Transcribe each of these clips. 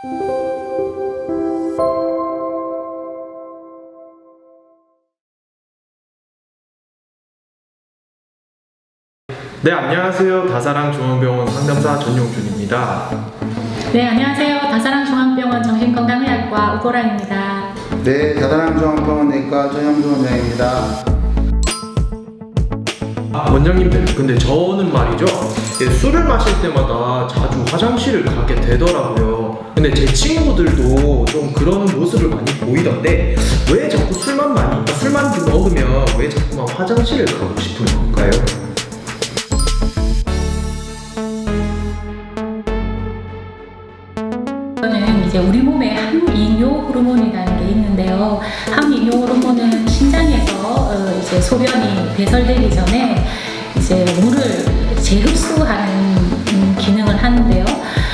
네, 안녕하세요. 다사랑 중앙병원 상담사 전용준입니다. 네, 안녕하세요. 다사랑 중앙병원 정신건강의학과 우보라입니다. 네, 다다랑 중앙병원 내과 전영준 원장입니다. 아, 원장님들, 근데 저는 말이죠. 예, 술을 마실 때마다 자주 화장실을 가게 되더라고요. 근데 제 친구들도 좀 그런 모습을 많이 보이던데 왜 자꾸 술만 많이, 그러니까 술만 먹으면 왜 자꾸만 화장실을 가고 싶은 건가요? 이거는 이제 우리 몸에 항이뇨 호르몬이라는 게 있는데요. 항이뇨 호르몬은 신장에서 어, 이제 소변이 배설되기 전에 이제 물을 재흡수하는 음, 기능을 하는데요.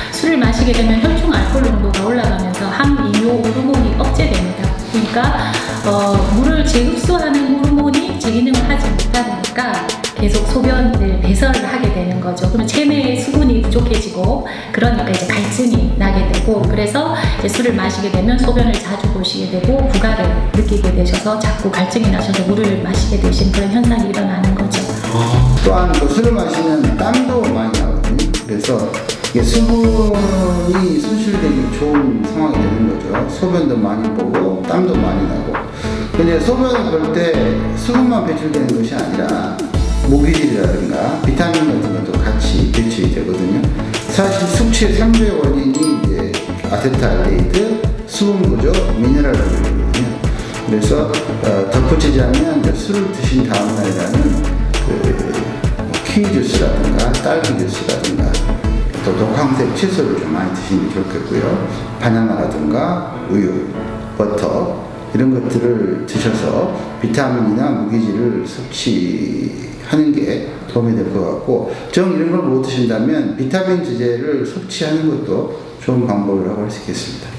술을 마시게 되면 혈중 알코올 농도가 올라가면서 항이뇨 호르몬이 억제됩니다. 그러니까 어, 물을 재흡수하는 호르몬이 제 기능을 하지 못하니까 계속 소변을 배설을 하게 되는 거죠. 그러면 체내의 수분이 부족해지고 그러니까 이제 갈증이 나게 되고 그래서 이제 술을 마시게 되면 소변을 자주 보시게 되고 부가를 느끼게 되셔서 자꾸 갈증이 나셔서 물을 마시게 되신 그런 현상이 일어나는 거죠. 또한 그 술을 마시면 땀도 많이 나거든요. 그래서 이게 수분이 손실되기 좋은 상황이 되는 거죠. 소변도 많이 보고 땀도 많이 나고. 근데 소변을 볼 때 수분만 배출되는 것이 아니라 모기질이라든가 비타민 같은 것도 같이 배출이 되거든요. 사실 숙취의 3대 원인이 이제 아세트알데히드, 수분 부족, 미네랄 부족이거든요. 그래서 어, 덧붙이자면 술을 드신 다음 날이라는 그뭐 키위 주스라든가 딸기 주스라든가 또 독황색 채소를 좀 많이 드시는 게 좋겠고요. 바나나라든가 우유, 버터 이런 것들을 드셔서 비타민이나 무기질을 섭취하는 게 도움이 될 것 같고 정 이런 걸 못 드신다면 비타민 주제를 섭취하는 것도 좋은 방법이라고 할 수 있겠습니다.